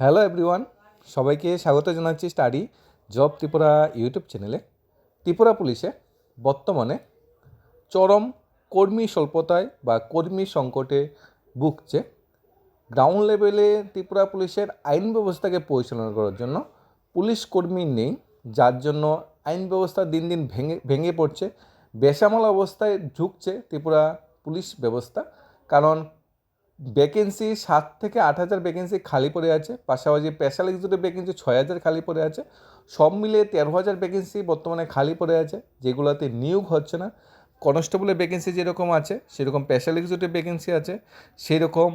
Hello everyone সবাইকে স্বাগত জানাচ্ছি স্টাডি জব ত্রিপুরা ইউটিউব চ্যানেলে। ত্রিপুরা পুলিশে বর্তমানে চরম কর্মী স্বল্পতায় বা কর্মী সংকটে ভুগছে। গ্রাউন্ড লেভেলে ত্রিপুরা পুলিশের আইন ব্যবস্থাকে পরিচালনা করার জন্য পুলিশ কর্মী নেই, যার জন্য আইন ব্যবস্থা দিন দিন ভেঙে ভেঙে পড়ছে। বেসামাল অবস্থায় ঝুঁকছে ত্রিপুরা পুলিশ ব্যবস্থা। কারণ ভ্যাকেন্সি সাত থেকে আট হাজার ভ্যাকেন্সি খালি পড়ে আছে। পাশাপাশি স্পেশাল এক্সিকিউটিভ ভ্যাকেন্সি ছয় হাজার খালি পড়ে আছে। সব মিলিয়ে তেরো হাজার ভ্যাকেন্সি বর্তমানে খালি পড়ে আছে, যেগুলোতে নিয়োগ হচ্ছে না। কনস্টেবলের ভ্যাকেন্সি যেরকম আছে, সেরকম স্পেশাল এক্সিকিউটিভ ভ্যাকেন্সি আছে। সেই রকম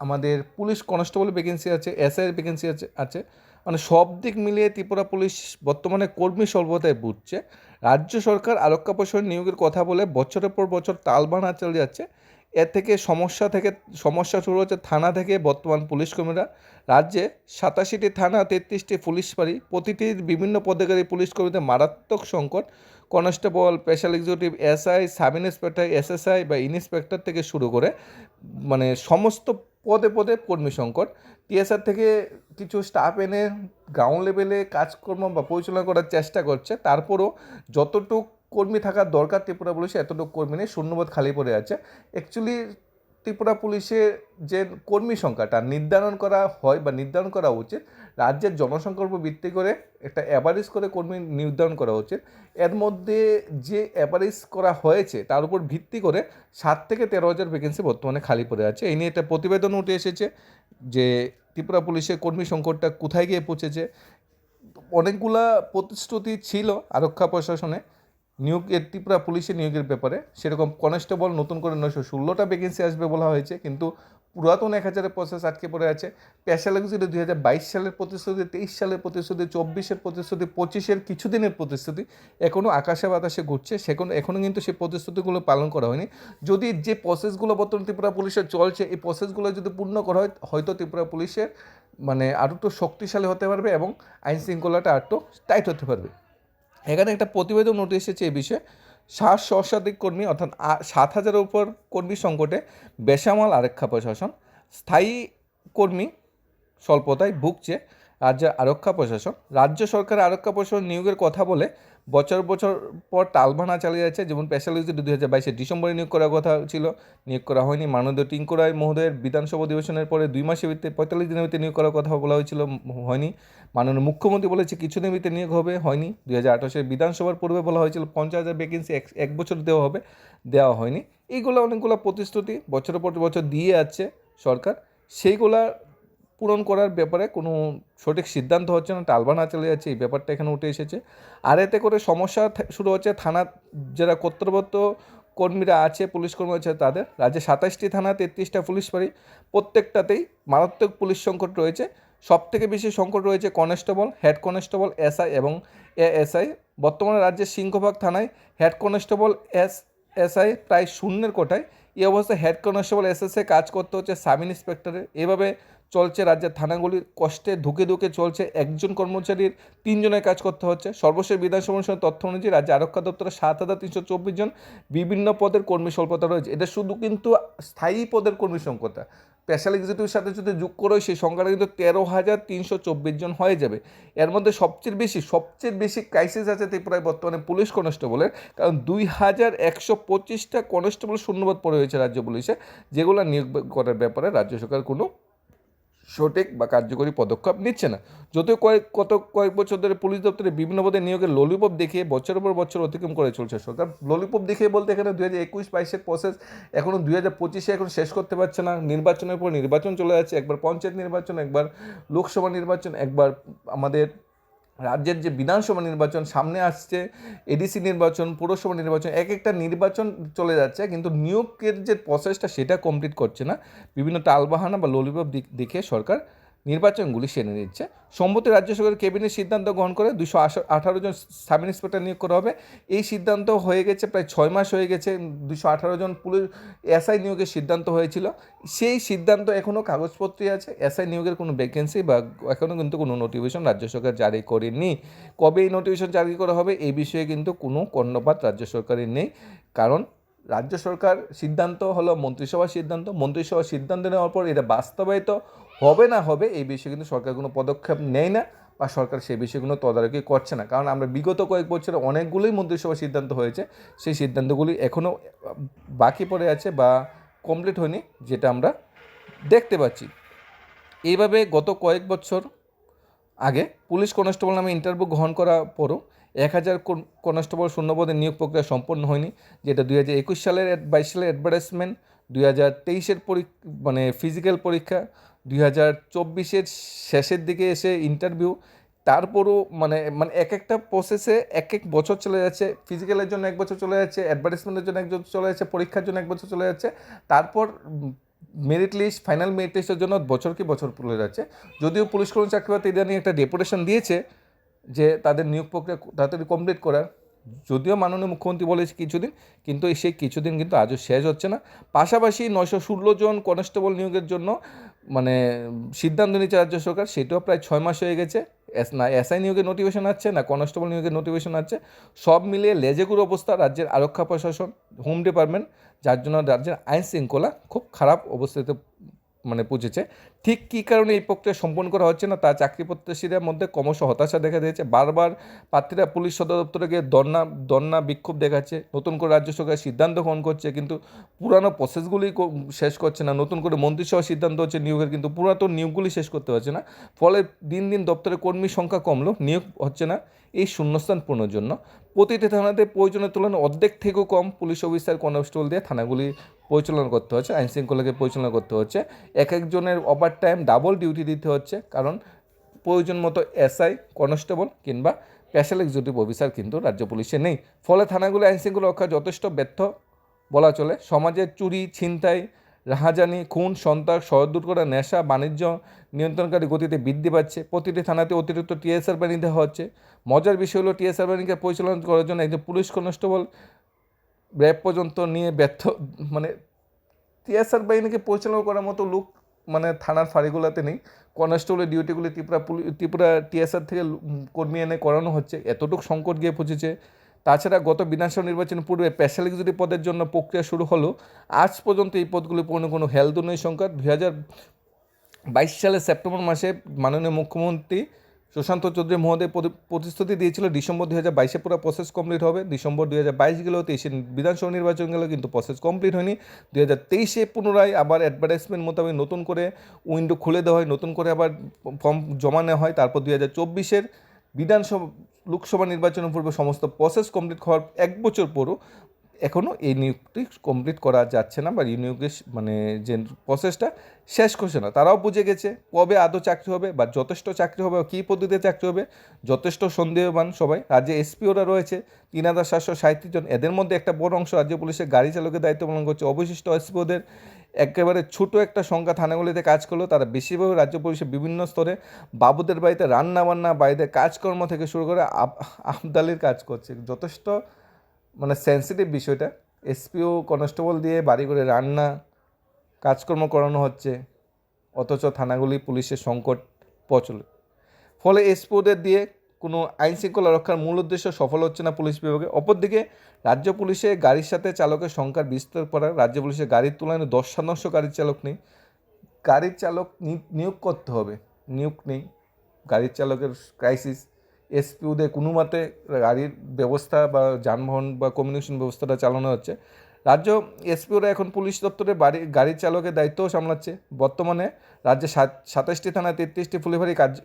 আমাদের পুলিশ কনস্টেবল ভ্যাকেন্সি আছে এসআইয়ের ভ্যাকেন্সি আছে আছে। মানে সব দিক মিলিয়ে ত্রিপুরা পুলিশ বর্তমানে কর্মী স্বল্পতায় বুঝছে। রাজ্য সরকার আরক্ষা প্রশাসন নিয়োগের কথা বলে বছরের পর বছর তালবানা চলে যাচ্ছে এর থেকে সমস্যা থেকে, সমস্যা শুরু হচ্ছে থানা থেকে বর্তমান পুলিশ কর্মীরা। রাজ্যে সাতাশিটি থানা, তেত্রিশটি পুলিশ ফাঁড়ি প্রতিটির বিভিন্ন পদাধিকারী পুলিশ কর্মীদের মারাত্মক সংকট। Constable, special executive, SI, sub inspector, SSI বা ইন্সপেক্টর থেকে শুরু করে মানে সমস্ত পদে পদে কর্মী সংকট। টিএসআর থেকে কিছু স্টাফ এনে গ্রাউন্ড লেভেলে কাজকর্ম বা পরিচালনা করার চেষ্টা করছে। তারপরও যতটুক কর্মী থাকার দরকার ত্রিপুরা পুলিশে, এতটুকু কর্মী নেই শূন্যবোধ খালি পড়ে আছে। অ্যাকচুয়ালি ত্রিপুরা পুলিশের যে কর্মী সংখ্যাটা নির্ধারণ করা হয় বা নির্ধারণ করা উচিত। রাজ্যের জনসংখ্যার উপর ভিত্তি করে একটা অ্যাভারেজ করে কর্মী নির্ধারণ করা উচিত। এর মধ্যে যে অ্যাভারেজ করা হয়েছে, তার উপর ভিত্তি করে সাত থেকে তেরো হাজার ভ্যাকেন্সি বর্তমানে খালি পড়ে আছে। এই নিয়ে একটা প্রতিবেদন উঠে এসেছে যে ত্রিপুরা পুলিশের কর্মী সংকটটা কোথায় গিয়ে পৌঁছেছে। অনেকগুলা প্রতিশ্রুতি ছিল আরক্ষা প্রশাসনে নিয়োগের ত্রিপুরা পুলিশের নিয়োগের ব্যাপারে সেরকম কনস্টেবল নতুন করে নয়শো ষোলোটা ভ্যাকেন্সি আসবে বলা হয়েছে, কিন্তু পুরাতন এক হাজারের প্রসেস আটকে পড়ে আছে। স্পেশাল এক্সিকিউটিভ দুই হাজার বাইশ সালের প্রতিশ্রুতি, তেইশ সালের প্রতিশ্রুতি, চব্বিশের প্রতিশ্রুতি, পঁচিশের কিছুদিনের প্রতিশ্রুতি এখনও আকাশে বাতাসে ঘুরছে। সেখানে এখনও কিন্তু সেই প্রতিশ্রুতিগুলো পালন করা হয়নি। যদি যে প্রসেসগুলো বর্তমানে ত্রিপুরা পুলিশের চলছে, এই প্রসেসগুলো যদি পূর্ণ করা হয়, হয়তো ত্রিপুরা পুলিশের মানে আরও একটু শক্তিশালী হতে পারবে এবং আইন শৃঙ্খলাটা আরও টাইট হতে পারবে। এখানে একটা প্রতিবেদন নোটিশ এসেছে এ বিষয়ে। সাত সহস্রাধিক কর্মী, অর্থাৎ সাত হাজারের উপর কর্মী সংকটে বেসামাল আরক্ষা প্রশাসন। স্থায়ী কর্মী স্বল্পতায় ভুগছে রাজ্যের আরক্ষা প্রশাসন। রাজ্য সরকারের আরক্ষা প্রশাসন নিয়োগের কথা বলে বছর বছর পর টালবানা চালিয়ে যাচ্ছে। যেমন স্পেশাল ইউনিট দুই হাজার বাইশে ডিসেম্বরে নিয়োগ করার কথা ছিল। নিয়োগ করা হয়নি। মাননীয় টিঙ্কুরায় মহোদয়ের বিধানসভা অধিবেশনের পরে দুই মাসের ভিত্তিতে পঁয়তাল্লিশ দিনের ভিত্তিতে নিয়োগ করার কথা বলা হয়েছিল, হয়নি। মাননীয় মুখ্যমন্ত্রী বলেছে কিছুদিনের ভিতরে নিয়োগ হবে, হয়নি। দুই হাজার আঠাশের বিধানসভার পূর্বে বলা হয়েছিল পঞ্চাশ হাজার ভ্যাকেন্সি এক এক বছর দেওয়া হবে, দেওয়া হয়নি। এইগুলো অনেকগুলো প্রতিশ্রুতি বছরের পর বছর দিয়ে আছে সরকার। সেইগুলা পূরণ করার ব্যাপারে কোনো সঠিক সিদ্ধান্ত হচ্ছে না টালবানা চলে যাচ্ছে, এই ব্যাপারটা এখানে উঠে এসেছে। আর এতে করে সমস্যা শুরু হচ্ছে থানা যারা কর্তব্যরত কর্মীরা আছে, পুলিশ কর্মী আছে তাদের, রাজ্যে সাতাশটি থানা, তেত্রিশটা পুলিশ ফাঁড়ি প্রত্যেকটাতেই মারাত্মক পুলিশ সংকট রয়েছে। সব থেকে বেশি সংকট রয়েছে কনস্টেবল, হেড কনস্টেবল, এসআই এবং এ এএসআই। বর্তমানে রাজ্যের সিংহভাগ থানায় হেড কনস্টেবল, এস, এসআই প্রায় শূন্যের কোটায় এই অবস্থায় হেড কনস্টেবল, এসএসএ কাজ করতে হচ্ছে সাব ইন্সপেক্টরের। এভাবে চলছে রাজ্যের থানাগুলির কষ্টে ধুকে ধুকে চলছে। একজন কর্মচারীর তিনজনের কাজ করতে হচ্ছে। সর্বশেষ বিধানসভা অনুষ্ঠানের তথ্য অনুযায়ী রাজ্য আরক্ষা দপ্তরে সাত হাজার তিনশো চব্বিশ জন বিভিন্ন পদের কর্মী স্বল্পতা রয়েছে। এটা শুধু কিন্তু স্থায়ী পদের কর্মী সংখ্যা। স্পেশাল এক্সিকিউটিভের সাথে যদি যোগ করে সেই সংখ্যাটা কিন্তু তেরো হাজার তিনশো চব্বিশ জন হয়ে যাবে। এর মধ্যে সবচেয়ে বেশি সবচেয়ে বেশি ক্রাইসিস আছে ত্রিপুরায় বর্তমানে পুলিশ কনস্টেবলের কারণ দুই হাজার একশো পঁচিশটা কনস্টেবল শূন্যবাদ পড়ে হয়েছে রাজ্য পুলিশে, যেগুলো নিয়োগ করার ব্যাপারে রাজ্য সরকার কোনো সঠিক বা কার্যকরী পদক্ষেপ নিচ্ছে না। যদিও কয়েক কত কয়েক বছর ধরে পুলিশ দপ্তরে বিভিন্ন পদে নিয়োগের ললিপপ দেখিয়ে বছর পর বছর অতিক্রম করে চলছে সরকার। ললিপপ দেখিয়ে বলতে এখানে দু হাজার একুশ বাইশের প্রসেস এখনও দুই হাজার পঁচিশে এখন শেষ করতে পারছে না। নির্বাচনের পর নির্বাচন চলে যাচ্ছে, একবার পঞ্চায়েত নির্বাচন, একবার লোকসভা নির্বাচন, একবার আমাদের রাজ্যের যে বিধানসভা নির্বাচন সামনে আসছে এডিসি নির্বাচন, পৌরসভা নির্বাচন, এক একটা নির্বাচন চলে যাচ্ছে, কিন্তু নিয়োগের যে প্রসেসটা সেটা কমপ্লিট করছে না। বিভিন্ন টালবাহানা বা ললিপপ দেখে সরকার নির্বাচনগুলি সেরে নিচ্ছে। সম্প্রতি রাজ্য সরকার ক্যাবিনেট সিদ্ধান্ত গ্রহণ করে দুশো আঠারো জন সাব ইন্সপেক্টর নিয়োগ করা হবে। এই সিদ্ধান্ত হয়ে গেছে প্রায় ছয় মাস হয়ে গেছে দুশো আঠারো জন পুলিশ এসআই নিয়োগের সিদ্ধান্ত হয়েছিল। সেই সিদ্ধান্ত এখনও কাগজপত্রে আছে, এসআই নিয়োগের কোনো ভ্যাকেন্সি বা এখনও কিন্তু কোনো নোটিফিকেশন রাজ্য সরকার জারি করেনি। কবে এই নোটিফিকেশন জারি করা হবে এই বিষয়ে কিন্তু কোনো কর্ণপাত রাজ্য সরকারের নেই। কারণ রাজ্য সরকার সিদ্ধান্ত হলো মন্ত্রিসভার সিদ্ধান্ত মন্ত্রিসভার সিদ্ধান্ত নেওয়ার পর এটা বাস্তবায়িত। হবে না হবে, এই বিষয়ে কিন্তু সরকার কোনো পদক্ষেপ নেয় না বা সরকার সেই বিষয়ে কোনো তদারকি করছে না। কারণ আমরা বিগত কয়েক বছরে অনেকগুলোই মন্ত্রিসভার সিদ্ধান্ত হয়েছে, সেই সিদ্ধান্তগুলি এখনও বাকি পড়ে আছে বা কমপ্লিট হয়নি, যেটা আমরা দেখতে পাচ্ছি। এইভাবে গত কয়েক বছর আগে পুলিশ কনস্টেবল নামে ইন্টারভিউ গ্রহণ করার পরও এক হাজার কনস্টেবল শূন্যপদে নিয়োগ প্রক্রিয়া সম্পন্ন হয়নি, যেটা দুই হাজার একুশ সালের বাইশ সালের অ্যাডভার্টাইজমেন্ট দুই হাজার তেইশের মানে ফিজিক্যাল পরীক্ষা দুই হাজার চব্বিশের শেষের দিকে এসে ইন্টারভিউ তারপরও মানে মানে এক একটা প্রসেসে এক এক বছর চলে যাচ্ছে। ফিজিক্যালের জন্য এক বছর চলে যাচ্ছে অ্যাডভার্টাইজমেন্টের জন্য এক বছর চলে যাচ্ছে, পরীক্ষার জন্য এক বছর চলে যাচ্ছে। তারপর মেরিট লিস্ট ফাইনাল মেরিট লিস্টের জন্য বছর কি বছর চলে যাচ্ছে। যদিও পুলিশ কর্মী চাকরি পাতে ইদানিং একটা ডেপুটেশন দিয়েছে যে তাদের নিয়োগ প্রক্রিয়া তাড়াতাড়ি কমপ্লিট করার। যদিও মাননীয় মুখ্যমন্ত্রী বলেছে কিছুদিন, কিন্তু সেই কিছুদিন কিন্তু আজও শেষ হচ্ছে না। পাশাপাশি নয়শো ষোলো জন কনস্টেবল নিয়োগের জন্য মানে সিদ্ধান্ত নিচ্ছে রাজ্য সরকার, সেটাও প্রায় ছয় মাস হয়ে গেছে। না, এসআই নিয়োগের নোটিফিকেশন আছে, না কনস্টেবল নিয়োগের নোটিফিকেশন আছে। সব মিলিয়ে লেজেগুর অবস্থা রাজ্যের আরক্ষা প্রশাসন হোম ডিপার্টমেন্ট যার জন্য রাজ্যের আইন শৃঙ্খলা খুব খারাপ অবস্থাতে মানে পৌঁছেছে ঠিক কী কারণে এই প্রক্রিয়া সম্পন্ন করা হচ্ছে না তা চাকরি প্রত্যাশীদের মধ্যে ক্রমশ হতাশা দেখা দিয়েছে। বারবার প্রার্থীরা পুলিশ সদর দপ্তরে গিয়ে দন্না দন্না বিক্ষোভ দেখাচ্ছে। নতুন করে রাজ্য সরকার সিদ্ধান্ত গ্রহণ করছে কিন্তু পুরানো প্রসেসগুলি শেষ করছে না। নতুন করে মন্ত্রিসভা সিদ্ধান্ত হচ্ছে নিয়োগের কিন্তু পুরাতন নিয়োগগুলি শেষ করতে পারছে না। ফলে দিন দিন দপ্তরে কর্মীর সংখ্যা কমলো। নিয়োগ হচ্ছে না। এই শূন্যস্থান পূর্ণের জন্য। প্রতিটি থানাতে প্রয়োজনের তুলনায় অর্ধেক থেকেও কম পুলিশ অফিসার, কনস্টেবল দিয়ে থানাগুলি পরিচালনা করতে হচ্ছে আইন শৃঙ্খলাকে পরিচালনা করতে হচ্ছে। এক একজনের ওভার টাইম ডাবল ডিউটি দিতে হচ্ছে, কারণ প্রয়োজন মতো এসআই কনস্টেবল কিংবা স্পেশাল এক্সিকিউটিভ অফিসার কিন্তু রাজ্য পুলিশে নেই। ফলে থানাগুলি আইন শৃঙ্খলা রক্ষা যথেষ্ট ব্যর্থ বলা চলে। সমাজের চুরি, ছিনতাই রাহাজানি, খুন, সন্ত্রাস সহদূর করা নেশা, বাণিজ্য নিয়ন্ত্রণকারী গতিতে বৃদ্ধি পাচ্ছে। প্রতিটি থানাতে অতিরিক্ত টিএসআর বাহিনী দেওয়া হচ্ছে। মজার বিষয় হলো, টিএসআর বাহিনীকে পরিচালনা করার জন্য একজন পুলিশ কনস্টেবল র্যাব পর্যন্ত নিয়ে ব্যর্থ মানে টিএসআর বাহিনীকে পরিচালনা করার মতো লোক মানে থানার ফাঁড়িগুলোতে নেই। কনস্টেবলের ডিউটিগুলি ত্রিপুরা পুলিশ ত্রিপুরা টিএসআর থেকে কর্মী এনে করানো হচ্ছে। এতটুকু সংকট গিয়ে পৌঁছেছে তাছাড়া গত বিধানসভা নির্বাচন পূর্বে স্পেশাল এক্সিকিউটিভ পদের জন্য প্রক্রিয়া শুরু হলো, আজ পর্যন্ত এই পদগুলি পূর্ণ কোনো হেলথ উন্নয়ন সংখ্যা দুই হাজার বাইশ সালের সেপ্টেম্বর মাসে মাননীয় মুখ্যমন্ত্রী সুশান্ত চৌধুরী মহোদয় প্রতিশ্রুতি দিয়েছিল, ডিসেম্বর দুই হাজার বাইশে পুরো প্রসেস কমপ্লিট হবে। ডিসেম্বর দুই হাজার বাইশ গেলেও তেইশে বিধানসভা নির্বাচন গেলেও কিন্তু প্রসেস কমপ্লিট হয়নি। দুই হাজার তেইশে পুনরায় আবার অ্যাডভার্টাইজমেন্ট মোতাবেক নতুন করে উইন্ডো খুলে দেওয়া হয়, নতুন করে আবার ফর্ম জমা নেওয়া হয়। তারপর দুই হাজার চব্বিশের বিধানসভা লোকসভা নির্বাচনের পূর্বে সমস্ত প্রসেস কমপ্লিট হওয়ার এক বছর পরও এখনও এই নিয়োগটি কমপ্লিট করা যাচ্ছে না বা নিয়োগের মানে যে প্রসেসটা শেষ করছে না। তারাও বুঝে গেছে কবে আদৌ চাকরি হবে বা যথেষ্ট চাকরি হবে কী পদ্ধতিতে চাকরি হবে। যথেষ্ট সন্দেহবান সবাই। রাজ্যে এসপিওরা রয়েছে। তিন হাজার সাতশো সাঁত্রিশ জন। এদের মধ্যে একটা বড় অংশ রাজ্য পুলিশের গাড়ি চালকের দায়িত্ব পালন করছে। অবশিষ্ট এসপিওদের একেবারে ছোটো একটা সংখ্যা থানাগুলিতে কাজ করল তারা বেশিরভাগ রাজ্য পুলিশের বিভিন্ন স্তরে বাবুদের বাড়িতে রান্না বান্না বাড়িতে কাজকর্ম থেকে শুরু করে আব আবদালির কাজ করছে। যথেষ্ট মানে সেন্সিটিভ বিষয়টা। এসপিও কনস্টেবল দিয়ে বাড়ি করে রান্না, কাজকর্ম করানো হচ্ছে, অথচ থানাগুলি পুলিশের সংকট প্রচলে ফলে এসপিওদের দিয়ে কোনো আইন শৃঙ্খলা রক্ষার মূল উদ্দেশ্য সফল হচ্ছে না পুলিশ বিভাগে। অপরদিকে রাজ্য পুলিশে গাড়ির সাথে চালকের সংখ্যার বিস্তার করা, রাজ্য পুলিশের গাড়ির তুলনায় দশ শতাংশ গাড়ির চালক নেই। গাড়ির চালক নিয়োগ করতে হবে। নিয়োগ নেই। গাড়ির চালকের ক্রাইসিস এসপিউদের কোনো মতে গাড়ির ব্যবস্থা বা যানবাহন বা কমিউনিকেশন ব্যবস্থাটা চালানো হচ্ছে। রাজ্য এসপিওরা এখন পুলিশ দপ্তরে বাড়ি, গাড়ির চালকের দায়িত্বও সামলাচ্ছে। বর্তমানে রাজ্যে সাতাশটি থানায় তেত্রিশটি ফুলিফারি কার্য,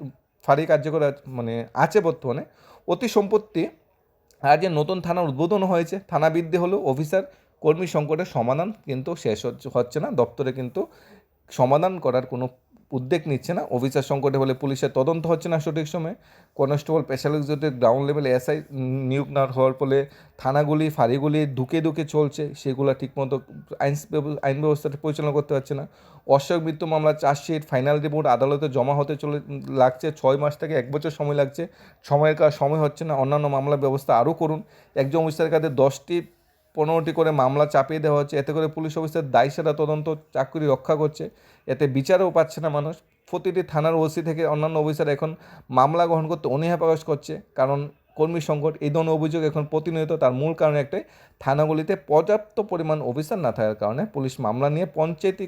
ফাঁড়ি কার্যকর মানে আছে বর্তমানে। অতি সম্পত্তি রাজ্যে নতুন থানার উদ্বোধন হয়েছে। থানা বৃদ্ধি হলো অফিসার কর্মী সংকটের সমাধান কিন্তু শেষ হচ্ছে না। দপ্তরে কিন্তু সমাধান করার কোনো উদ্যোগ নিচ্ছে না। অফিসার সংকটে হলে পুলিশের তদন্ত হচ্ছে না সঠিক সময়ে। কনস্টেবল স্পেশাল এক্সিকিউটিভ গ্রাউন্ড লেভেলে এসআই নিয়োগ না হওয়ার ফলে থানাগুলি, ফাঁড়িগুলি ঢুকে ঢুকে চলছে। সেগুলো ঠিকমতো আইন আইন ব্যবস্থাটা পরিচালনা করতে পারছে না। অস্বাভাবিক মৃত্যু মামলা, চার্জশিট, ফাইনাল রিপোর্ট আদালতে জমা হতে চলে, লাগছে। ছয় মাস থেকে এক বছর সময় লাগছে। সময়ের কাজ সময় হচ্ছে না। অন্যান্য মামলার ব্যবস্থা আরও করুন। একজন অফিসারের কাছে দশটি পনেরোটি করে মামলা চাপিয়ে দেওয়া হচ্ছে। এতে করে পুলিশ অফিসার দায় সেরা তদন্ত চাকরি রক্ষা করছে। এতে বিচারও পাচ্ছে না মানুষ। প্রতিটি থানার ওসি থেকে অন্যান্য অফিসার এখন মামলা গ্রহণ করতে অনীহা প্রকাশ করছে। কারণ কর্মী সংকট, এই ধরনের অভিযোগ এখন প্রতিনিয়ত তার মূল কারণ একটাই, থানাগুলিতে পর্যাপ্ত পরিমাণ অফিসার না থাকার কারণে পুলিশ মামলা নিয়ে পঞ্চায়েতি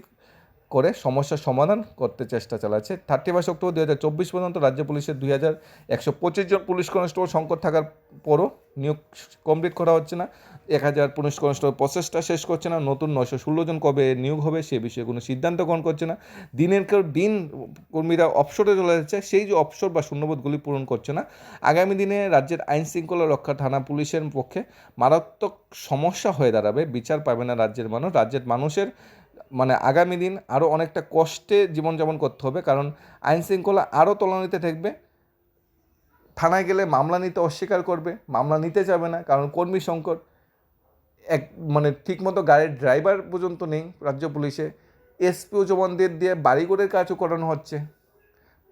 করে সমস্যার সমাধান করতে চেষ্টা চালাচ্ছে। থার্টি ফার্স্ট অক্টোবর দু হাজার চব্বিশ পর্যন্ত রাজ্য পুলিশের দুই হাজার একশো পঁচিশ জন পুলিশ কনস্টেবল সংকট থাকার পরও নিয়োগ কমপ্লিট করা হচ্ছে না। এক হাজার পুলিশ কনস্টেবল প্রসেসটা শেষ করছে না, নতুন নয়শো ষোলো জন কবে নিয়োগ হবে সে বিষয়ে কোনো সিদ্ধান্ত গ্রহণ করছে না। দিনের কেউ দিন কর্মীরা অবসরে চলে যাচ্ছে, সেই যে অবসর বা শূন্যবোধগুলি পূরণ করছে না, আগামী দিনে রাজ্যের আইন শৃঙ্খলা রক্ষা থানা পুলিশের পক্ষে মারাত্মক সমস্যা হয়ে দাঁড়াবে, বিচার পাবে না রাজ্যের মানুষ। রাজ্যের মানুষের মানে আগামী দিন আরও অনেকটা কষ্টে জীবনযাপন করতে হবে, কারণ আইন শৃঙ্খলা আরও তলানিতে থাকবে থানায় গেলে মামলা নিতে অস্বীকার করবে, মামলা নিতে যাবে না, কারণ কর্মী সংকট। এক মানে ঠিকমতো গাড়ির ড্রাইভার পর্যন্ত নেই রাজ্য পুলিশে। এসপিও জবানদের দিয়ে বাড়িঘরের কাজও করানো হচ্ছে।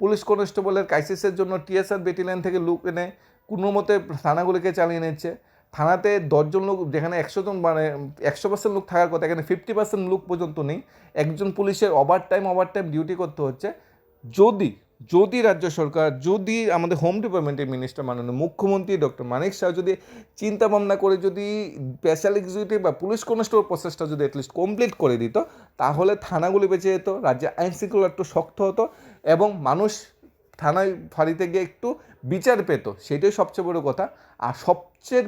পুলিশ কনস্টেবলের ক্রাইসিসের জন্য টিএসআর ব্যাটালিয়ন থেকে লোক এনে কোনো মতে থানাগুলিকে চালিয়ে নিচ্ছে। থানাতে দশজন লোক, যেখানে একশো জন মানে একশো পার্সেন্ট লোক থাকার কথা, এখানে ফিফটি পার্সেন্ট লোক পর্যন্ত নেই। একজন পুলিশের overtime overtime duty করতে হচ্ছে। যদি যদি রাজ্য সরকার, যদি আমাদের হোম ডিপার্টমেন্টের মিনিস্টার মাননীয় মুখ্যমন্ত্রী ডক্টর মানিক শাহ যদি চিন্তা ভাবনা করে যদি স্পেশাল এক্সিকিউটিভ বা পুলিশ কনস্টেবল প্রসেসটা যদি অ্যাটলিস্ট কমপ্লিট করে দিত, তাহলে থানাগুলি বেঁচে যেত রাজ্যে আইন শৃঙ্খলা একটু শক্ত হতো এবং মানুষ থানায় ফাঁড়িতে গিয়ে একটু বিচার পেত। সেটাই সবচেয়ে বড় কথা। আর সবচেয়ে,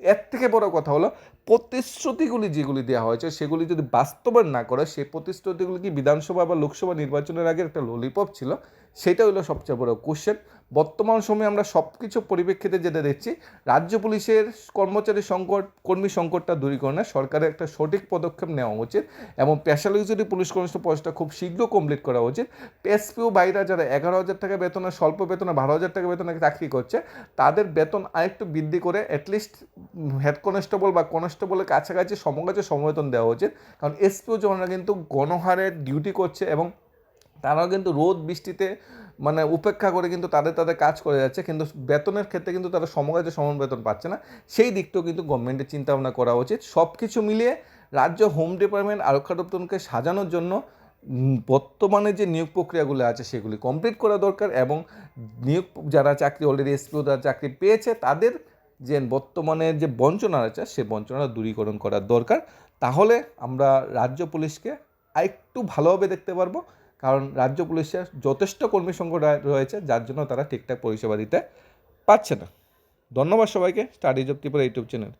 এর থেকে বড় কথা হলো প্রতিশ্রুতিগুলি যেগুলি দেওয়া হয়েছে, সেগুলি যদি বাস্তবায়ন না করে, সেই প্রতিশ্রুতিগুলি কি বিধানসভা বা লোকসভা নির্বাচনের আগে একটা ললিপপ ছিল? সেটা হলো সবচেয়ে বড় কোশ্চেন বর্তমান সময়ে আমরা সব কিছু পরিপ্রেক্ষিতে যেটা দেখছি, রাজ্য পুলিশের কর্মচারী সংকট, কর্মী সংকটটা দূরীকরণে সরকারের একটা সঠিক পদক্ষেপ নেওয়া উচিত এবং স্পেশাল যদি পুলিশ কনস্টেবল পোস্টটা খুব শীঘ্র কমপ্লিট করা উচিত। এসপিও বাইরা যারা এগারো হাজার টাকা বেতনে স্বল্প বেতনে বারো হাজার টাকা বেতনে চাকরি করছে, তাদের বেতন আরেকটু বৃদ্ধি করে অ্যাটলিস্ট হেড কনস্টেবল বা কনস্টেবলের কাছাকাছি সমকাছে সমবেতন দেওয়া উচিত। কারণ এসপিও জনরা কিন্তু গণহারে ডিউটি করছে এবং তারাও কিন্তু রোদ বৃষ্টিতে মানে উপেক্ষা করে কিন্তু তাদের তাদের কাজ করে যাচ্ছে। কিন্তু বেতনের ক্ষেত্রে কিন্তু তারা সমকাজে সমান বেতন পাচ্ছে না। সেই দিকটাও কিন্তু গভর্নমেন্টের চিন্তা ভাবনা করা উচিত। সব কিছু মিলিয়ে রাজ্য হোম ডিপার্টমেন্ট আরক্ষা দপ্তরকে সাজানোর জন্য বর্তমানে যে নিয়োগ প্রক্রিয়াগুলো আছে সেগুলি কমপ্লিট করা দরকার এবং নিয়োগ যারা চাকরি অলরেডি এসপিও যারা চাকরি পেয়েছে, তাদের যে বর্তমানে যে বঞ্চনা আছে সে বঞ্চনা দূরীকরণ করার দরকার। তাহলে আমরা রাজ্য পুলিশকে আরেকটু ভালোভাবে দেখতে পারব। কারণ রাজ্য পুলিশের যথেষ্ট কর্মী সংকট রয়েছে, যার জন্য তারা ঠিকঠাক পরিষেবা দিতে পারছে না। ধন্যবাদ সবাইকে studies of Tripura YouTube channel.